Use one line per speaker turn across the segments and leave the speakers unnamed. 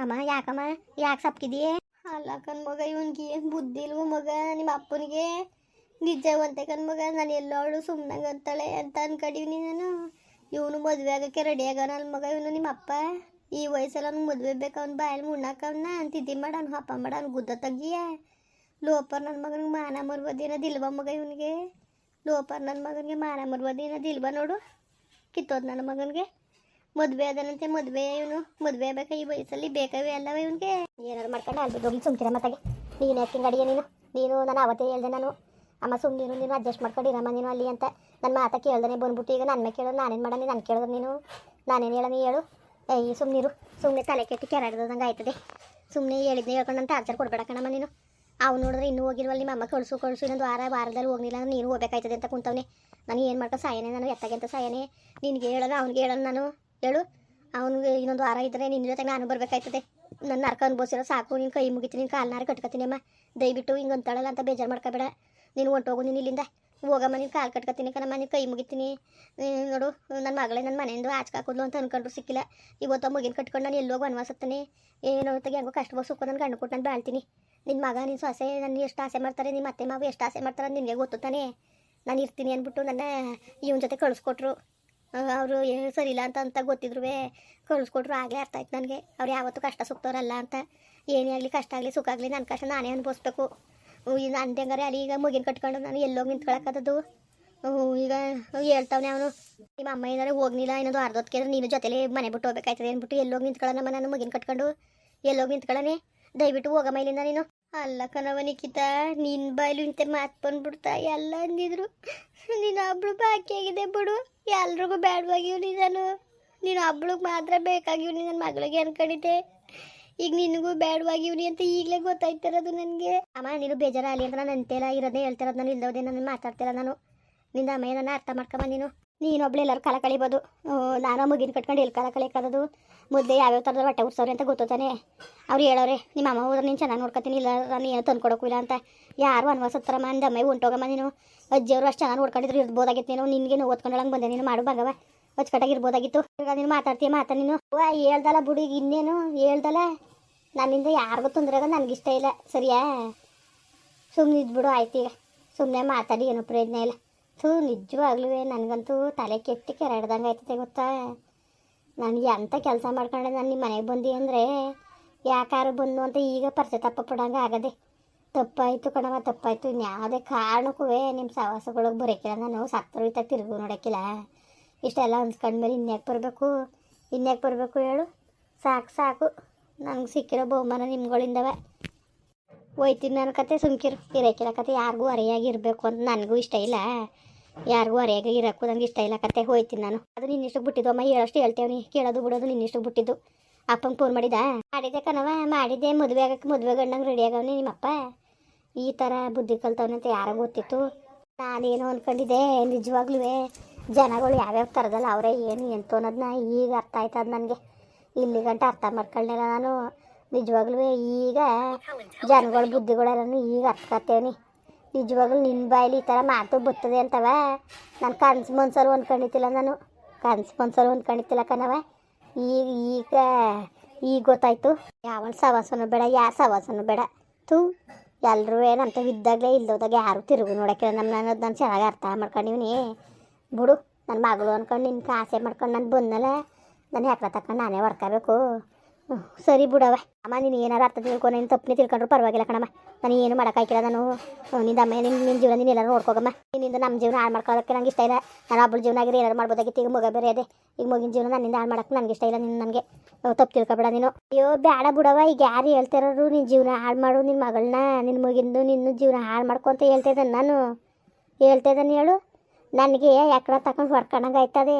ಅಮ್ಮ ಯಾಕಮ್ಮ ಯಾಕೆ ಸಪ್ಕಿದೀಯೇ ಅಲ್ಲ ಕಣ್ ಮಗ ಇವನ್ಗೆ ಏನು ಬುದ್ಧಿ ಇಲ್ವ ಮಗ ನಿಮ್ಮ ಅಪ್ಪನಿಗೆ ನಿಜವಂತೆ ಕಣ್ ಮಗ ನಾನು ಎಲ್ಲೋಳು ಸುಮ್ಮನಾಗ ಅಂತಾಳೆ ಅಂತ ಅನ್ಕಡೀನಿ ನಾನು ಇವನು ಮದುವೆ ಆಗಕ್ಕೆ ರೆಡಿ ಆಗವನ ಮಗ ಇವನು ನಿಮ್ಮ ಅಪ್ಪ ಈ ವಯಸ್ಸಲ್ಲಿ ಅವ್ನು ಮದುವೆ ಬೇಕು ಅವ್ನ ಬಾಯಲ್ಲಿ ಮುಣ್ಣಾಕವ್ನ ತಿದ್ದಿ ಮಾಡ ಅವ್ನು ಹಪ್ಪ ಮಾಡ ಅವ್ನು ಗುದ್ದ ತೆಗಿಯ ಲೋಪರ್ ನನ್ನ ಮಗನಿಗೆ ಮಾನ ಮರ್ಬದಿ ಅನ್ನೋದಿಲ್ವ ಮಗ ಇವನಿಗೆ ಲೋಪರ್ ನನ್ನ ಮಗನಿಗೆ ಮಾನ ಮರ್ಬದಿ ಅನ್ನೋದಿಲ್ವ ನೋಡು ಕಿತ್ತೋದ್ ನನ್ನ ಮಗನಿಗೆ ಮದುವೆ ಅದನಂತೆ, ಮದುವೆ ಇವನು. ಮದುವೆ ಬೇಕಾ ಈ ವಯಸ್ಸಲ್ಲಿ? ಬೇಕವೇ ಅಲ್ಲವ ಇವನಿಗೆ? ಏನಾದ್ರು ಮಾಡ್ಕೊಂಡು ಅಲ್ಲಿ ಹೋಗಿ ಸುಮ್ಕಿರ ಮತ್ತಾಗೆ ನೀನು ಯಾಕೆ ಅಡಿಗೆ ನೀನು? ನೀನು ನಾನು ಅವತ್ತೇ ಹೇಳ್ದೆ ನಾನು. ಅಮ್ಮ ಸುಮ್ಮನಿರು ನೀನು ಅಡ್ಜಸ್ಟ್ ಮಾಡ್ಕೊಂಡಿರಮ್ಮ ನೀನು ಅಲ್ಲಿ ಅಂತ. ನನ್ನ ಮಾತ ಕೇಳ್ದೆ ಬಂದ್ಬಿಟ್ಟು ಈಗ ನನ್ನ ಕೇಳೋದು, ನಾನೇನು ಮಾಡೋಣ, ನಾನು ಕೇಳೋದು ನೀನು. ನಾನೇನು ಹೇಳ ನೀ ಹೇಳು. ಏಯ್ ಸುಮ್ಮನಿರು ಸುಮ್ಮನೆ ತಲೆ ಕೆಟ್ಟಿ ಕೆರಾಡ್ದಂಗೆ ಆಯ್ತದೆ. ಸುಮ್ಮನೆ ಹೇಳಿದ್ದೆ ಹೇಳ್ಕೊಂಡು ಅಂತ ಆಚಾರ ನೀನು. ಅವ್ನು ನೋಡಿದ್ರೆ ಇನ್ನೂ ಹೋಗಿರುವಲ್ಲಿ ನಿಮ್ಮ ಅಮ್ಮ ಕಳಿಸು ಕಳಿಸು, ಇನ್ನೊಂದು ವಾರ, ವಾರದಲ್ಲಿ ಹೋಗ್ಲಿಲ್ಲ ಅಂದ್ರೆ ನೀನು ಹೋಗ್ಬೇಕಾಯ್ತದೆ ಅಂತ ಕುಂತವನೆ. ನಾನು ಏನು ಮಾಡ್ಕೊ ಸಾಯನೆ ನಾನು, ಎತ್ತಾಗೆ ಅಂತ ಸಾಯನೆ. ನಿನಗೆ ಹೇಳೋಣ, ಅವ್ನಿಗೆ ಹೇಳೋಣ ನಾನು. ಹೇಳು. ಅವನಿಗೆ ಇನ್ನೊಂದು ವಾರ ಇದ್ರೆ ನಿನ್ನ ಜೊತೆ ನಾನು ಬರಬೇಕಾಯ್ತದೆ. ನನ್ನ ನರ್ಕ ಅನ್ಬೋಸಿರೋ ಸಾಕು. ನೀನು ಕೈ ಮುಗಿತೀನಿ, ನೀನು ಕಾಲ್ನಾರ ಕಟ್ಕೊತೀನಿ ಅಮ್ಮ. ದಯವಿಟ್ಟು ಹಿಂಗೆ ಅಂತಾಳಲ್ಲ ಅಂತ ಬೇಜಾರು ಮಾಡ್ಕೋಬೇಡ. ನೀನು ಹೊಂಟೋಗು ನೀನು ಇಲ್ಲಿಂದ. ಹೋಗಮ್ಮ, ನೀನು ಕಾಲು ಕಟ್ಕೊತೀನಿ ಕಣಮ್ಮ, ನೀನು ಕೈ ಮುಗಿತೀನಿ. ನೋಡು ನನ್ನ ಮಗಳೇ ನನ್ನ ಮನೆಯಿಂದ ಆಚೆ ಹಾಕೋದ್ಲು ಅಂತ ಅನ್ಕೊಂಡ್ರು ಸಿಕ್ಕಿಲ್ಲ. ಇವತ್ತು ಮುಗಿನ ಮಗಿನ ಕಟ್ಕೊಂಡು ನಾನು ಎಲ್ಲೋಗಿ ವನವಾಸತ್ತೇನೆ? ಏನೋ ತೆಗೆ ಹೆಂಗೋ ಕಷ್ಟ ಸುಖ ನನ್ನ ಗಂಡು ಕೊಟ್ಟು ನಾನು ಬಾಳ್ತೀನಿ. ನಿನ್ನ ಮಗ ನಿನ್ನ ಸೊಸೆ ನನ್ನ ಎಷ್ಟು ಆಸೆ ಮಾಡ್ತಾರೆ ನಿಮ್ಮ ಅತ್ತೆ ಮಾವು ಎಷ್ಟು ಆಸೆ ಮಾಡ್ತಾರೆ ನಿನಗೆ ಗೊತ್ತು ತಾನೇ? ನಾನು ಇರ್ತೀನಿ ಅಂದ್ಬಿಟ್ಟು ನನ್ನ ಇವನ ಜೊತೆ ಕಳಿಸ್ಕೊಟ್ರು. ಅವರು ಸರಿ ಇಲ್ಲ ಅಂತ ಅಂತ ಗೊತ್ತಿದ್ರು ಕಳಿಸ್ಕೊಟ್ರು ಆಗಲೇ ಅರ್ಥ ಆಯ್ತು ನನಗೆ. ಅವ್ರು ಯಾವತ್ತೂ ಕಷ್ಟ ಸುತ್ತೋರಲ್ಲ ಅಂತ. ಏನೇ ಆಗಲಿ ಕಷ್ಟ ಆಗಲಿ ಸುಖ ಆಗಲಿ ನನ್ನ ಕಷ್ಟ ನಾನೇ ಅನುಭವಿಸ್ಬೇಕು. ಈಗ ನಂದು ಹೆಂಗಾರೆ ಅಲ್ಲಿ ಈಗ ಮುಗಿನ ಕಟ್ಕೊಂಡು ನಾನು ಎಲ್ಲೋಗಿ ನಿಂತ್ಕೊಳಕ್ಕದ್ದು ಈಗ ಹೇಳ್ತಾವನೆ ಅವನು. ನಿಮ್ಮ ಅಮ್ಮ ಏನಾರು ಹೋಗ್ಲಿಲ್ಲ ಇನ್ನೊಂದು ಅರ್ಧ ನೀನು ಜೊತೆಲಿ ಮನೆ ಬಿಟ್ಟು ಹೋಗ್ಬೇಕಾಯ್ತದೆ ಅಂದ್ಬಿಟ್ಟು ಎಲ್ಲೋಗಿ ನಿಂತ್ಕೊಳ್ಳೋಣಮ್ಮ ನಾನು ಮುಗಿನ ಕಟ್ಕೊಂಡು. ಎಲ್ಲೋಗಿ ನಿಂತ್ಕೊಳ್ಳೋನೆ ದಯವಿಟ್ಟು ಹೋಗಮ್ಮ ಇಲ್ಲಿಂದ ನೀನು. ಅಲ್ಲ ಕಣವ ನಿಖಿತ ನಿನ್ನ ಬಾಯ್ಲು ಇಂತೆ ಮಾತು ಬಂದ್ಬಿಡ್ತಾ ಎಲ್ಲ ಅಂದಿದ್ರು. ನೀನು ಒಬ್ಳು ಬಾಕಿ ಆಗಿದೆ ಬಿಡು. ಎಲ್ರಿಗೂ ಬೇಡವಾಗಿವ್ ನಾನು ನೀನು ಒಬ್ಳಿಗೆ ಮಾತ್ರ ಬೇಕಾಗಿವ್ ನನ್ನ ಮಗಳಿಗೆ ಅನ್ಕೊಂಡಿದ್ದೆ. ಈಗ ನಿನಗೂ ಬೇಡವಾಗಿವ್ನಿ ಅಂತ ಈಗಲೇ ಗೊತ್ತಾಯ್ತಿರೋದು ನನಗೆ. ಅಮ್ಮ, ನೀನು ಬೇಜಾರಾಗಲಿ ಅಂತ ನಾನು ಅಂತೆಲ್ಲ ಇರೋದೇ ಹೇಳ್ತಿರೋದು ನಾನು ಇಲ್ದೋದೆ ನಾನು ಮಾತಾಡ್ತಿಲ್ಲ ನಾನು. ನಿಂದ ಅಮ್ಮ ಏನನ್ನ ಅರ್ಥ ಮಾಡ್ಕೊಂಬ ನೀನು. ನೀನೊಬ್ಳು ಎಲ್ಲರೂ ಕಾಲ ಕಳಿಬೋದು. ನಾನು ಮುಗಿನ ಕಟ್ಕೊಂಡು ಎಲ್ಲಿ ಕಾಲ ಕಳಿಯೋಕ್ಕದು ಮುದ್ದೆ ಯಾವ್ಯಾವ ಥರದ ಬಟ್ಟೆ ಉಡ್ಸೋರಿ ಅಂತ ಗೊತ್ತಾನೆ ಅವ್ರು ಹೇಳೋರೆ, ನಿಮ್ಮ ಅಮ್ಮ ಹೋದ್ರೆ ನೀನು ಚೆನ್ನಾಗಿ ನೋಡ್ಕೊತೀನಿ, ಇಲ್ಲ ನೀನು ತಂದು ಕೊಡೋಕ್ಕಿಲ್ಲ ಅಂತ. ಯಾರು ಅನ್ವಸತ್ತಾರಮ್ಮ ಅಂದ ಅಮ್ಮ ಹೊಂಟೋಗಮ್ಮ ನೀನು. ಅಜ್ಜಿಯವರು ಅಷ್ಟು ಚೆನ್ನಾಗಿ ನೋಡ್ಕೊಂಡಿದ್ರು, ಇರ್ಬೋದಾಗಿತ್ತು ನೀನು. ನಿನಗೆ ನೋವು ಓದ್ಕೊಂಡೊಳಗೆ ಬಂದೆ. ನೀನು ಮಾಡು ಬಂಗವ ಅಚ್ಚುಕಟ್ಟಾಗಿ ಇರ್ಬೋದಾಗಿತ್ತು. ಈಗ ನೀನು ಮಾತಾಡ್ತೀಯ ಮಾತಾ ನೀನು. ವಾ ಹೇಳ್ದಲ್ಲ ಬುಡಿಗೆ ಇನ್ನೇನು? ಹೇಳ್ದಲ್ಲ? ನನ್ನಿಂದ ಯಾರಿಗೂ ತೊಂದರೆ ನನಗೆ ನನಗಿಷ್ಟ ಇಲ್ಲ. ಸರಿಯಾ? ಸುಮ್ಮನೆ ಇದ್ಬಿಡು ಆಯ್ತು ಈಗ. ಸುಮ್ಮನೆ ಮಾತಾಡಿ, ಏನೂ ಪ್ರಯೋಜನ ಇಲ್ಲ. ಥೂ ನಿಜವಾಗ್ಲೂ ನನಗಂತೂ ತಲೆ ಕೆಟ್ಟಿ ಕೆರಡ್ದಂಗೆ ಆಯ್ತದೆ ಗೊತ್ತಾ? ನನಗೆ ಎಂಥ ಕೆಲಸ ಮಾಡ್ಕೊಂಡೆ ನಾನು ನಿಮ್ಮ ಮನೆಗೆ ಬಂದಿ ಅಂದರೆ ಯಾಕಾರು ಬಂದು ಅಂತ ಈಗ ಪರಿಚಯ ತಪ್ಪ ಪಡಂಗೆ ಆಗದೆ. ತಪ್ಪಾಯಿತು ಕಣವ ತಪ್ಪಾಯಿತು. ಇನ್ಯಾವುದೇ ಕಾರಣಕ್ಕೂ ನಿಮ್ಮ ಸಹವಾಸಗಳಿಗೆ ಬರೋಕ್ಕಿಲ್ಲ ನಾನು ಸತ್ತರು ಇತ್ತ ತಿರುಗು ನೋಡೋಕ್ಕಿಲ್ಲ ಇಷ್ಟೆಲ್ಲ ಅನ್ಸ್ಕೊಂಡ್ಮೇಲೆ ಇನ್ಯಾಕೆ ಬರಬೇಕು? ಇನ್ಯಾಕೆ ಬರಬೇಕು ಹೇಳು? ಸಾಕು ಸಾಕು. ನಂಗೆ ಸಿಕ್ಕಿರೋ ಬಹುಮಾನ ನಿಮ್ಗಳಿಂದವ. ಹೋಯ್ತೀನಿ ನನ್ನ ಕತೆ, ಸುಮ್ಕಿರು. ಇರೋಕ್ಕಿಲ್ಲ ಕತೆ. ಯಾರಿಗೂ ಅರೆಯಾಗಿ ಇರಬೇಕು ಅಂತ ನನಗೂ ಇಷ್ಟ ಇಲ್ಲ. ಯಾರಿಗೂ ಅರೆಯಾಗ ಇರಕ್ಕೂ ನಂಗೆ ಇಷ್ಟ ಇಲ್ಲ ಕತೆ, ಹೋಯ್ತೀನಿ ನಾನು. ಅದು ನಿನ್ನ ಇಷ್ಟಕ್ಕೆ ಬಿಟ್ಟಿದ್ದು, ಅಮ್ಮ ಹೇಳೋಷ್ಟು ನೀ. ಕೇಳೋದು ಬಿಡೋದು ನಿನ್ನಿಷ್ಟಕ್ಕೆ ಬಿಟ್ಟಿದ್ದು. ಅಪ್ಪಂಗೆ ಫೋನ್ ಮಾಡಿದ ಮಾಡಿದ್ದೆ ಕಣವ ಮಾಡಿದ್ದೆ. ಮದುವೆ ಆಗಕ್ಕೆ ಮದುವೆ ಗಂಡಂಗೆ ರೆಡಿ ಆಗವನಿ ನಿಮ್ಮಪ್ಪ. ಈ ಥರ ಬುದ್ಧಿ ಕಲ್ತವನೆ ಅಂತ ಗೊತ್ತಿತ್ತು. ನಾನೇನು ಅಂದ್ಕೊಂಡಿದ್ದೆ ನಿಜವಾಗ್ಲೂ ಜನಗಳು ಯಾವ್ಯಾವ ಥರದಲ್ಲ, ಅವರೇ ಏನು ಎಂತು ಅನ್ನೋದನ್ನ ಈಗ ಅರ್ಥ ಆಯ್ತದ ನನಗೆ. ಇಲ್ಲಿ ಗಂಟ ಅರ್ಥ ಮಾಡ್ಕೊಳ್ಳಿಲ್ಲ ನಾನು. ನಿಜವಾಗ್ಲೂ ಈಗ ಜನಗಳ ಬುದ್ಧಿಗಳೆಲ್ಲನೂ ಈಗ ಅರ್ಥಕತ್ತೇವನಿ ನಿಜವಾಗ್ಲೂ ನಿನ್ನ ಬಾಯಲ್ಲಿ ಈ ಥರ ಮಾತು ಬರ್ತದೆ ಅಂತವ? ನಾನು ಕನ್ಸು ಮನ್ಸಲ್ಲಿ ಹೊಂದ್ಕೊಂಡಿತ್ತಿಲ್ಲ ನಾನು. ಕನ್ಸು ಮನ್ಸಲ್ಲಿ ಹೊಂದ್ಕೊಂಡಿತ್ತಿಲ್ಲ ಕಣವ ಈಗ ಈಗ ಈಗ ಗೊತ್ತಾಯ್ತು. ಯಾವನ ಸವಾಸನೂ ಬೇಡ ಯಾರ ಸವಾಸನೂ ಬೇಡ. ತೂ ಎಲ್ಲರೂ ಏನಂತ ಇದ್ದಾಗಲೇ ಇಲ್ದೋದಾಗ ಯಾರು ತಿರುಗು ನೋಡೋಕ್ಕಿಲ್ಲ ನಮ್ಮ ಅನ್ನೋದು ನಾನು ಚೆನ್ನಾಗಿ ಅರ್ಥ ಮಾಡ್ಕೊಂಡಿವ್ನಿ. ಬಿಡು ನನ್ನ ಮಗಳು ಅಂದ್ಕೊಂಡು ನಿನ್ಗೆ ಆಸೆ ಮಾಡ್ಕೊಂಡು ನಾನು ಬಂದಲ್ಲ ನಾನು ಯಾಕೆ ತಕೊಂಡು ನಾನೇ ಹೊಡ್ಕೋಬೇಕು ಸರಿ ಬಿಡವ ಅಮ್ಮ, ನೀನು ಏನಾರು ಅರ್ಥ ತಿಳ್ಕೊ, ನೀನು ತಪ್ಪನೇ ತಿಳ್ಕೊಂಡ್ರು ಪರವಾಗಿಲ್ಲ ಕಣಮ್ಮ. ನಾನು ಏನು ಮಾಡೋಕ್ಕಾಗಿಲ್ಲ ನಾನು. ನಿಂದ ಅಮ್ಮ ನಿನ್ನ ನಿನ್ನ ಜೀವನ ನೀನು ಎಲ್ಲರೂ ನೋಡ್ಕೋಗಮ್ಮ ನಿನ್ನಿಂದ ನಮ್ಮ ಜೀವನ ಹಾಳು ಮಾಡ್ಕೊಳ್ಳೋಕ್ಕೆ ನಂಗೆ ಇಷ್ಟ ಇಲ್ಲ. ನಾನು ಒಬ್ಬಳು ಜೀವನ ಆಗಿರೋ ಏನಾರು ಮಾಡ್ಬೋದಾಗಿತ್ತು. ಈಗ ಮಗ ಬೇರೆ ಅದೇ. ಈಗ ಮಗಿನ ಜೀವನ ನನ್ನಿಂದ ಹಾಳು ಮಾಡೋಕ್ಕೆ ನನಗೆ ಇಷ್ಟ ಇಲ್ಲ. ನಿನ್ನ ನನಗೆ ತಪ್ಪು ತಿಳ್ಕೊಬೇಡ ನೀನು. ಅಯ್ಯೋ ಬೇಡ ಬಿಡವ ಈಗ ಯಾರು ಹೇಳ್ತಿರೋರು ನಿನ್ನ ಜೀವನ ಹಾಳು ಮಾಡು ನಿನ್ನ ಮಗಳನ್ನ ನಿನ್ನ ಮಗಿಂದು ನಿನ್ನ ಜೀವನ ಹಾಳು ಮಾಡ್ಕೊಂತ ಹೇಳ್ತಾ ಇದ್ದಾನೆ ನಾನು. ಹೇಳ್ತಾ ಇದ್ದಾನೆ ಹೇಳು. ನನಗೆ ಯಾಕಡೆ ತಗೊಂಡು ಹೊಡ್ಕೊಂಡಂಗೆ ಆಯ್ತದೆ.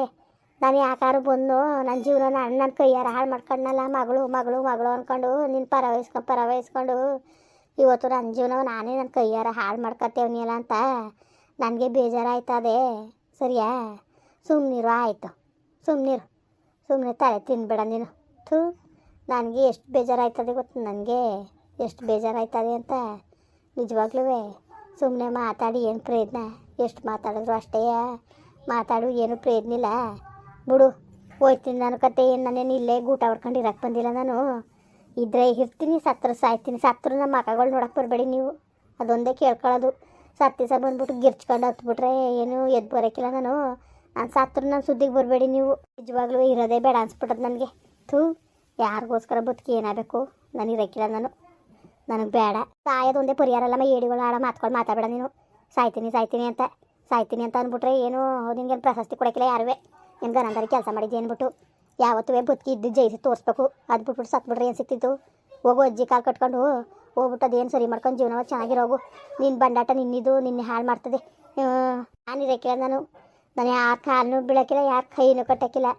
ನಾನು ಯಾಕಾರು ಬಂದು ನನ್ನ ಜೀವನ ನಾನು ನನ್ನ ಕೈಯಾರ ಹಾಳು ಮಾಡ್ಕೊಂಡಲ್ಲ ಮಗಳು ಮಗಳು ಮಗಳು ಅಂದ್ಕೊಂಡು ನಿನ್ನ ಪರ ಪರವಹಿಸ್ಕೊಂಡು ಪರ ವಹಿಸ್ಕೊಂಡು ಇವತ್ತು ನನ್ನ ಜೀವನ ನಾನೇ ನನ್ನ ಕೈಯಾರ ಹಾಳು ಮಾಡ್ಕೊತೇವನಿಯಲ್ಲ ಅಂತ ನನಗೆ ಬೇಜಾರಾಯ್ತದೆ. ಸರಿಯಾ? ಸುಮ್ಮನಿರು ಆಯಿತು. ಸುಮ್ಮನಿರು ಸುಮ್ಮನೆ ತಲೆ ತಿನ್ಬೇಡ ನೀನು. ಥೂ, ನನಗೆ ಎಷ್ಟು ಬೇಜಾರಾಯ್ತದೆ ಗೊತ್ತು ನನಗೆ? ಎಷ್ಟು ಬೇಜಾರಾಯ್ತದೆ ಅಂತ ನಿಜವಾಗ್ಲೂ ಸುಮ್ಮನೆ ಮಾತಾಡಿ ಏನು ಪ್ರಯತ್ನ? ಎಷ್ಟು ಮಾತಾಡಿದ್ರು ಅಷ್ಟೇ. ಮಾತಾಡು, ಏನು ಪ್ರಯತ್ನ ಇಲ್ಲ. ಬಿಡು. ಹೋಯ್ತೀನಿ ನಾನು ಕತೆ ಏನು, ನಾನೇನು ಇಲ್ಲೇ ಗೂಟ ಹೊಡ್ಕೊಂಡು ಇರಕ್ಕೆ ಬಂದಿಲ್ಲ ನಾನು. ಇದ್ರೆ ಇರ್ತೀನಿ, ಸತ್ರ ಸಾಯ್ತೀನಿ. ಸತ್ರ ನಮ್ಮ ಮಕ್ಕಗಳು ನೋಡಕ್ಕೆ ಬರಬೇಡಿ ನೀವು. ಅದೊಂದೇ ಕೇಳ್ಕೊಳ್ಳೋದು. ಸತ್ತಿ ಸಹ ಬಂದ್ಬಿಟ್ಟು ಗಿರ್ಚ್ಕೊಂಡು ಹತ್ಬಿಟ್ರೆ ಏನು ಎದ್ದು ಬರೋಕ್ಕಿಲ್ಲ ನಾನು. ನಾನು ಸತ್ರ ನನ್ನ ಸುದ್ದಿಗೆ ಬರಬೇಡಿ ನೀವು. ನಿಜವಾಗ್ಲೂ ಇರೋದೇ ಬೇಡ ಅನ್ಸ್ಬಿಟ್ಟದ ನನಗೆ. ಥೂ, ಯಾರಿಗೋಸ್ಕರ ಬದುಕಿ ಏನಾಗಬೇಕು? ನಾನು ಇರೋಕ್ಕಿಲ್ಲ ನಾನು. ನನಗೆ ಬೇಡ. ಸಾಯೋದು ಒಂದೇ ಪರಿಹಾರ ಅಲ್ಲಮ್ಮ, ಏಡಿಗಳು ಆಡ ಮಾತ್ಕೊಂಡು ಮಾತಾಡಬೇಡ ನೀನು. ಸಾಯ್ತೀನಿ ಸಾಯ್ತೀನಿ ಅಂತ. ಸಾಯ್ತೀನಿ ಅಂತ ಅಂದ್ಬಿಟ್ರೆ ಏನು, ನಿನಗೇನು ಪ್ರಶಸ್ತಿ ಕೊಡೋಕ್ಕಿಲ್ಲ ಯಾರುವೆ? ನಿಮ್ಗೆ ಗನಂದಾರಿ ಕೆಲಸ ಮಾಡಿದ್ದೆ ಅಂದ್ಬಿಟ್ಟು. ಯಾವತ್ತೂ ಬದುಕಿ ಇದ್ದು ಜಯಿಸಿ ತೋರಿಸ್ಬೇಕು. ಅದು ಬಿಟ್ಬಿಟ್ಟು ಸತ್ಬಿಟ್ರೆ ಏನು ಸಿಕ್ತಿತ್ತು ಹೋಗು ಅಜ್ಜಿ ಕಾಲು ಕಟ್ಕೊಂಡು. ಹೋಗ್ಬಿಟ್ಟು ಅದೇನು ಸರಿ ಮಾಡ್ಕೊಂಡು ಜೀವನವ ಚೆನ್ನಾಗಿರೋಗು. ನಿನ್ನ ಬಂಡಾಟ ನಿನ್ನಿದು, ನಿನ್ನೆ ಹಾಳು ಮಾಡ್ತದೆ. ನಾನು ಇರೋಕ್ಕಿಲ್ಲ ನಾನು. ನಾನು ಯಾರ ಕಾಲನ್ನು ಬೀಳೋಕ್ಕಿಲ್ಲ ಯಾರ ಕೈನೂ ಕಟ್ಟೋಕ್ಕಿಲ್ಲ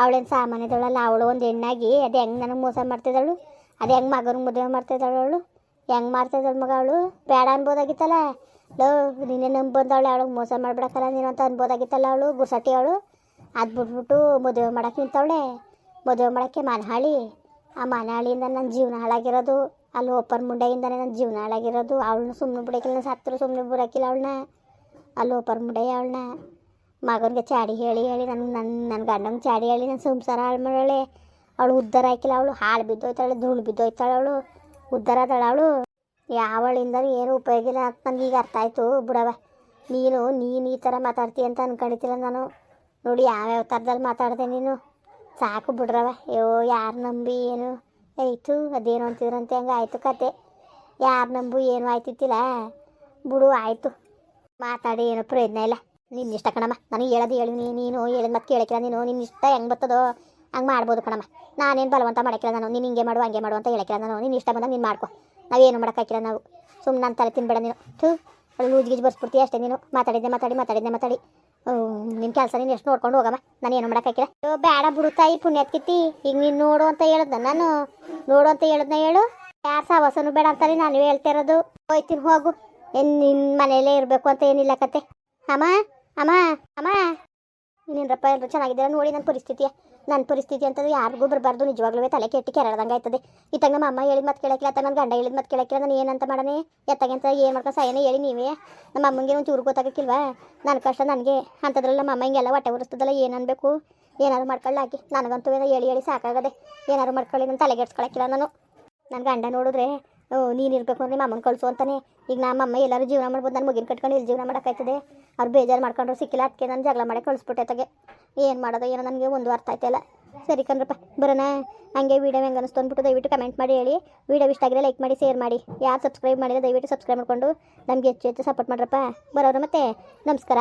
ಅವಳೇನು ಸಾಮಾನ್ಯದವಳಲ್ಲ, ಅವಳು ಒಂದು ಹೆಣ್ಣಾಗಿ ಅದು ಹೆಂಗೆ ನನಗೆ ಮೋಸ ಮಾಡ್ತಿದ್ದಳು? ಅದು ಹೆಂಗೆ ಮಗನ ಮದುವೆ ಮಾಡ್ತಿದ್ದಾಳು ಅವಳು? ಹೆಂಗೆ ಮಾಡ್ತಿದ್ದಾಳು ಮಗ ಅವಳು? ಬೇಡ ಅನ್ಬೋದಾಗಿತ್ತಲ್ಲ? ಲೋ, ನಿನ್ನೆ ನಂಬಂದವಳು ಬಂದವಳೆ ಅವಳಿಗೆ ಮೋಸ ಮಾಡ್ಬಿಡಕ್ಕಲ್ಲ ನೀನು ಅಂತ ಅನ್ಬೋದಾಗಿತ್ತಲ್ಲ ಅವಳು? ಗುರ್ಸಟ್ಟಿ ಅವಳು? ಅದು ಬಿಟ್ಬಿಟ್ಟು ಮದುವೆ ಮಾಡಕ್ಕೆ ನಿಂತವಳೆ. ಮದುವೆ ಮಾಡೋಕ್ಕೆ ಮನಹಾಳಿ ಆ ಮನಹಾಳಿಯಿಂದ ನನ್ನ ಜೀವನ ಹಾಳಾಗಿರೋದು, ಅಲ್ಲಿ ಓಪನ್ ಮುಂಡೆಯಿಂದನೇ ನನ್ನ ಜೀವನ ಹಾಳಾಗಿರೋದು. ಅವಳನ್ನ ಸುಮ್ಮನೆ ಬಿಡೋಕ್ಕಿಲ್ಲ ಸತ್ತರು ಸುಮ್ಮನೆ ಬಿಡೋಕ್ಕಿಲ್ಲ ಅವಳನ್ನ. ಅಲ್ಲಿ ಓಪನ್ ಮುಂಡೆ ಅವಳನ್ನ. ಮಗನಿಗೆ ಚಾಡಿ ಹೇಳಿ ಹೇಳಿ ನನ್ನ ನನ್ನ ನನ್ನ ಗಂಡಂಗೆ ಚಾಡಿ ಹೇಳಿ ನನ್ನ ಸಂಸಾರ ಹಾಳು ಮಾಡೋಳೆ. ಅವಳು ಉದ್ದಾರ ಹಾಕಿಲ್ಲ, ಅವಳು ಹಾಳು ಬಿದ್ದೋಯ್ತಾಳೆ, ಧೂಳು ಬಿದ್ದೋಯ್ತಾಳೆ ಅವಳು. ಉದ್ದಾರ ಆದಳು ಅವಳು. ಯಾವಳಿಂದ ಏನು ಉಪಯೋಗ ಇಲ್ಲ ಅಂತ ನನಗೆ ಅರ್ಥ ಆಯಿತು. ಬಿಡವ ನೀನು ನೀನು ಈ ಥರ ಮಾತಾಡ್ತೀಯ ಅಂತ ಅನ್ಕೊಂಡಿದ್ದಿಲ್ಲ ನಾನು. ನೋಡಿ ಯಾವ್ಯಾವ ಥರದಲ್ಲಿ ಮಾತಾಡಿದೆ ನೀನು? ಸಾಕು ಬಿಡ್ರವ. ಅಯ್ಯೋ, ಯಾರು ನಂಬಿ ಏನು? ಆಯಿತು ಅದೇನು ಅಂತಿದ್ರಂತೆ, ಹಂಗೆ ಆಯಿತು ಕತೆ. ಯಾರು ನಂಬು ಏನು ಆಯ್ತಿತ್ತಿಲ್ಲ. ಬಿಡು, ಆಯಿತು. ಮಾತಾಡಿ, ಏನೋ ಪ್ರಯೋಜನ ಇಲ್ಲ. ನಿನ್ನ ಇಷ್ಟ ಕಣಮ್ಮ. ನನಗೆ ಹೇಳೋದು ಹೇಳಿ ನೀನು ಹೇಳಿದ ಮತ್ತೆ ಕೇಳಕ್ಕಿಲ್ಲ ನೀನು. ನಿನ್ನ ಇಷ್ಟ ಹೆಂಗೆ ಬರ್ತದೋ ಹಂಗೆ ಮಾಡ್ಬೋದು ಕಣಮ್ಮ. ನಾನೇನು ಬಲವಂತ ಮಾಡಕ್ಕಿಲ್ಲ ನಾನು. ನೀನು ಹಿಂಗೆ ಮಾಡು, ಹಂಗೆ ಮಾಡು ಅಂತ ಹೇಳಕ್ಕಿಲ್ಲ ನಾನು. ನಿನ್ನ ಇಷ್ಟ ಬಂದಾಗ ನೀನು ಮಾಡ್ಕೊ. ನಾವೇನು ಮಾಡೋಕ್ಕಾಗಿಲ್ಲ ನಾವು. ಸುಮ್ಮನೆ ನನ್ನ ತಲೆ ತಿನ್ಬೇಡ ನೀನು. ಥೂ ಅದು ಲೂಜ್ ಗೀಜ್ ಬರ್ಸ್ಬಿಡ್ತೀಯ ಅಷ್ಟೇ ನೀನು. ಮಾತಾಡಿದ್ದೆ, ಮಾತಾಡಿ ಮಾತಾಡಿದ್ದೆ, ಮಾತಾಡಿ. ನಿನ್ನ ಕೆಲಸ ನೀನು ಎಷ್ಟು ನೋಡ್ಕೊಂಡು ಹೋಗಮ್ಮ. ನಾನು ಏನು ಮಾಡೋಕ್ಕಾಗಿಲ್ಲ ಅಯ್ಯೋ, ಬೇಡ ಬಿಡು ತಾಯಿ ಪುಣ್ಯತ್ಕಿತ್ತಿ ಈಗ ನೀನು ನೋಡು ಅಂತ ಹೇಳಿದ್ನ ನಾನು. ನೋಡು ಅಂತ ಹೇಳಿದ್ನ ಹೇಳು. ಯಾರು ಸವಾಸನು ಬೇಡ ಅಂತಾರೆ ನಾನು ಹೇಳ್ತಾ ಇರೋದು. ಹೋಯ್ತೀನಿ ಹೋಗು. ಏನು ನಿನ್ನ ಮನೆಯಲ್ಲೇ ಇರಬೇಕು ಅಂತ ಏನಿಲ್ಲ ಕತೆ. ಅಮ್ಮ ಅಮ್ಮ ಅಮ್ಮ. ನೀನೇನಪ್ಪ ಎಲ್ಲರೂ ಚೆನ್ನಾಗಿದ್ದೀರ? ನೋಡಿ ನನ್ನ ಪರಿಸ್ಥಿತಿಯ. ನನ್ನ ಪರಿಸ್ಥಿತಿ ಅಂತಂದ್ರೆ ಯಾರಿಗೂ ಬರಬಾರ್ದು ನಿಜವಾಗ್ಲೂ ತಲೆ ಕೆಟ್ಟಿ ಕೆರಳ್ದಂಗೆ ಆಯ್ತದೆ. ಇತ್ತಾಗ ನಮ್ಮ ಅಮ್ಮ ಹೇಳಿದ ಮತ್ತೆ ಕೇಳಕ್ಕಿಲ್ಲ ಅತ್ತ ನನ್ನ ಗಂಡ ಹೇಳಿದ ಮತ್ತೆ ಕೇಳಕ್ಕಿಲ್ಲ, ನಾನು ಏನಂತ ಮಾಡನೆ ಎತ್ತಾಗೆ ಅಂತ ಏನು ಮಾಡ್ಕೊಂಡು ಸಾಯನೇ ಹೇಳಿ ನೀವೇ. ನಮ್ಮ ಅಮ್ಮಂಗೆ ಒಂದು ಚೂರು ಗೊತ್ತಾಗಕ್ಕಿಲ್ವಾ? ನನ್ನ ಕಷ್ಟ ನನಗೆ. ಅಂಥದ್ರಲ್ಲಿ ನಮ್ಮ ಅಮ್ಮ ಹಿಂಗೆಲ್ಲ ಹೊಟ್ಟೆ ಉರಿಸ್ತದಲ್ಲ, ಏನು ಅನ್ಬೇಕು? ಏನಾದ್ರು ಮಾಡ್ಕೊಳ್ಳಿ ಹಾಕಿ ನನಗಂತೂ ಏನೋ ಹೇಳಿ ಹೇಳಿ ಸಾಕಾಗದೆ. ಏನಾದ್ರು ಮಾಡ್ಕೊಳ್ಳಿ ನನ್ನ ತಲೆಗೆಡ್ಸ್ಕೊಳಕ್ಕಿಲ್ಲ ನಾನು. ನನ್ನ ಗಂಡ ನೋಡಿದ್ರೆ ನೀನು ಇರಬೇಕು ಅಂದ್ರೆ ಅಮ್ಮನ ಕಳಿಸು ಅಂತಾನೆ. ಈಗ ನಮ್ಮ ಅಮ್ಮ ಎಲ್ಲರೂ ಜೀವನ ಮಾಡ್ಬೋದು ನನ್ನ ಮುಗಿನ ಕಟ್ಕೊಂಡು ಇಲ್ಲಿ ಜೀವನ ಮಾಡೋಕ್ಕಾಯ್ತದೆ ಅವ್ರು ಬೇಜಾರು ಮಾಡ್ಕೊಂಡ್ರು, ಸಿಕ್ಕಿಲ್ಲ ಅದಕ್ಕೆ ನಾನು ಜಗಳ ಮಾಡಿ ಕಳಿಸ್ಬಿಟ್ಟೆ ತಗೆ ಏನು ಮಾಡೋದು, ಏನೋ ನನಗೆ ಒಂದು ಅರ್ಥ ಆಯ್ತಲ್ಲ. ಸರಿ ಕಣ್ರಪ್ಪ, ಬರೋಣ. ಹಂಗೆ ವೀಡಿಯೋ ಹೆಂಗೆ ಅನಿಸ್ತು ಅಂದ್ಬಿಟ್ಟು ದಯವಿಟ್ಟು ಕಮೆಂಟ್ ಮಾಡಿ, ಹೇಳಿ. ವೀಡಿಯೋ ಇಷ್ಟ ಆಗಿದೆ ಲೈಕ್ ಮಾಡಿ ಶೇರ್ ಮಾಡಿ. ಯಾರು ಸಬ್ಸ್ಕ್ರೈಬ್ ಮಾಡಿದ್ರೆ ದಯವಿಟ್ಟು ಸಬ್ಸ್ಕ್ರೈಬ್ ಮಾಡಿಕೊಂಡು ನಮಗೆ ಹೆಚ್ಚು ಹೆಚ್ಚು ಸಪೋರ್ಟ್ ಮಾಡ್ರಪ್ಪ. ಬರೋರು ಮತ್ತೆ, ನಮಸ್ಕಾರ.